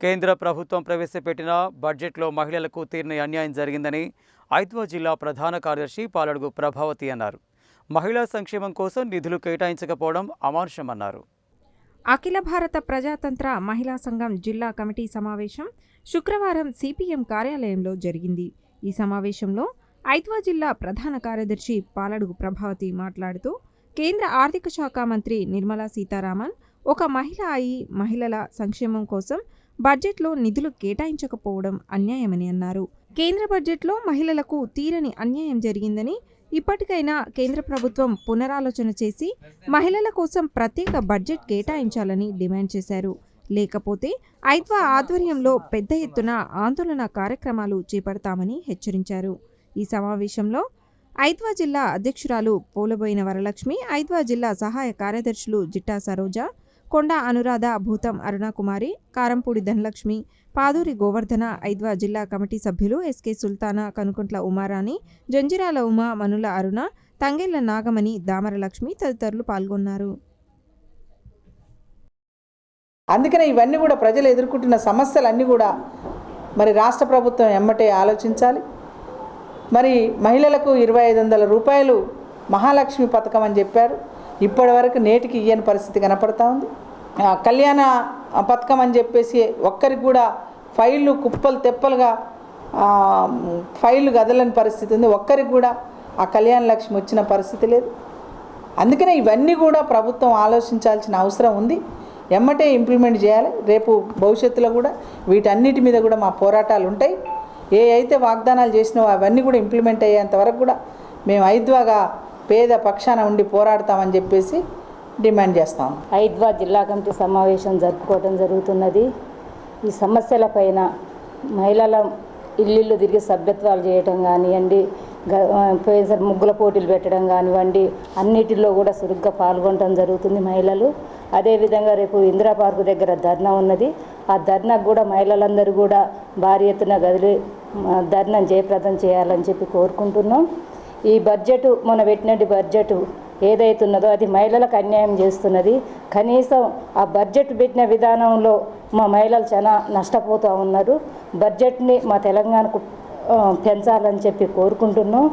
కేంద్ర ప్రభుత్వం ప్రవేశపెట్టిన బడ్జెట్లో మహిళలకు తీరని అన్యాయం జరిగిందని ఐద్వా జిల్లా ప్రధాన కార్యదర్శి పాలడుగు ప్రభావతి అన్నారు. మహిళా సంక్షేమం కోసం నిధులు కేటాయించకపోవడం అమానుషమన్నారు. అఖిల భారత ప్రజాతంత్ర మహిళా సంఘం జిల్లా కమిటీ సమావేశం శుక్రవారం సిపిఎం కార్యాలయంలో జరిగింది. ఈ సమావేశంలో ఐద్వా జిల్లా ప్రధాన కార్యదర్శి పాలడుగు ప్రభావతి మాట్లాడుతూ కేంద్ర ఆర్థిక శాఖ మంత్రి నిర్మలా సీతారామన్ ఒక మహిళ అయి మహిళల సంక్షేమం కోసం బడ్జెట్లో నిధులు కేటాయించకపోవడం అన్యాయమని అన్నారు. కేంద్ర బడ్జెట్లో మహిళలకు తీరని అన్యాయం జరిగిందని ఇప్పటికైనా కేంద్ర ప్రభుత్వం పునరాలోచన చేసి మహిళల కోసం ప్రత్యేక బడ్జెట్ కేటాయించాలని డిమాండ్ చేశారు. లేకపోతే ఐద్వా ఆధ్వర్యంలో పెద్ద ఎత్తున ఆందోళన కార్యక్రమాలు చేపడతామని హెచ్చరించారు. ఈ సమావేశంలో ఐద్వా జిల్లా అధ్యక్షురాలు పోలబోయిన వరలక్ష్మి ఐద్వా జిల్లా సహాయ కార్యదర్శులు జిట్టా సరోజ కొండ అనురాధ భూతం అరుణకుమారి కారంపూడి ధనలక్ష్మి పాదూరి గోవర్ధన ఐద్వా జిల్లా కమిటీ సభ్యులు ఎస్కే సుల్తానా కనుకుంట్ల ఉమారాణి జంజిరాల ఉమా మనుల అరుణ తంగెళ్ళ నాగమణి దామరలక్ష్మి తదితరులు పాల్గొన్నారు. అందుకనే ఇవన్నీ కూడా ప్రజలు ఎదుర్కొంటున్న సమస్యలన్నీ కూడా మరి రాష్ట్ర ప్రభుత్వం ఎమ్మటే ఆలోచించాలి. మరి మహిళలకు ఇరవై ఐదు వందల రూపాయలు మహాలక్ష్మి పథకం అని చెప్పారు. ఇప్పటి వరకు నేటికి ఇయ్యని పరిస్థితి కనపడతా ఉంది. ఆ, కళ్యాణ పథకం అని చెప్పేసి ఒక్కరికి కూడా ఫైళ్ళు కుప్పలు తెప్పలుగా ఫైళ్ళు కదలని పరిస్థితి ఉంది. ఒక్కరికి కూడా ఆ కళ్యాణ లక్ష్మి వచ్చిన పరిస్థితి లేదు. అందుకనే ఇవన్నీ కూడా ప్రభుత్వం ఆలోచించాల్సిన అవసరం ఉంది. ఎమ్మటే ఇంప్లిమెంట్ చేయాలి. రేపు భవిష్యత్తులో కూడా వీటన్నిటి మీద కూడా మా పోరాటాలు ఉంటాయి. ఏ అయితే వాగ్దానాలు చేసినావో అవన్నీ కూడా ఇంప్లిమెంట్ అయ్యేంత వరకు కూడా మేము ఐద్వాగా పేద పక్షాన ఉండి పోరాడతామని చెప్పేసి డిమాండ్ చేస్తాం. ఐద్వా జిల్లా కమిటీ సమావేశం జరుపుకోవడం జరుగుతున్నది. ఈ సమస్యలపైన మహిళల ఇల్లు తిరిగి సభ్యత్వాలు చేయటం కానివ్వండి గ- పోయినసారి ముగ్గుల పోటీలు పెట్టడం కానివ్వండి అన్నిటిలో కూడా చురుగ్గా పాల్గొనడం జరుగుతుంది మహిళలు. అదేవిధంగా రేపు ఇందిరా పార్కు దగ్గర ధర్నా ఉన్నది. ఆ ధర్నాకు కూడా మహిళలందరూ కూడా భారీ ఎత్తున గదిలి ధర్నా జయప్రదం చేయాలని చెప్పి కోరుకుంటున్నాం. ఈ బడ్జెట్ మన పెట్టినట్టు బడ్జెట్ ఏదైతున్నదో అది మహిళలకు అన్యాయం చేస్తున్నది. కనీసం ఆ బడ్జెట్ పెట్టిన విధానంలో మా మహిళలు చాలా నష్టపోతూ ఉన్నారు. బడ్జెట్ని మా తెలంగాణకు పెంచాలని చెప్పి కోరుకుంటున్నాం.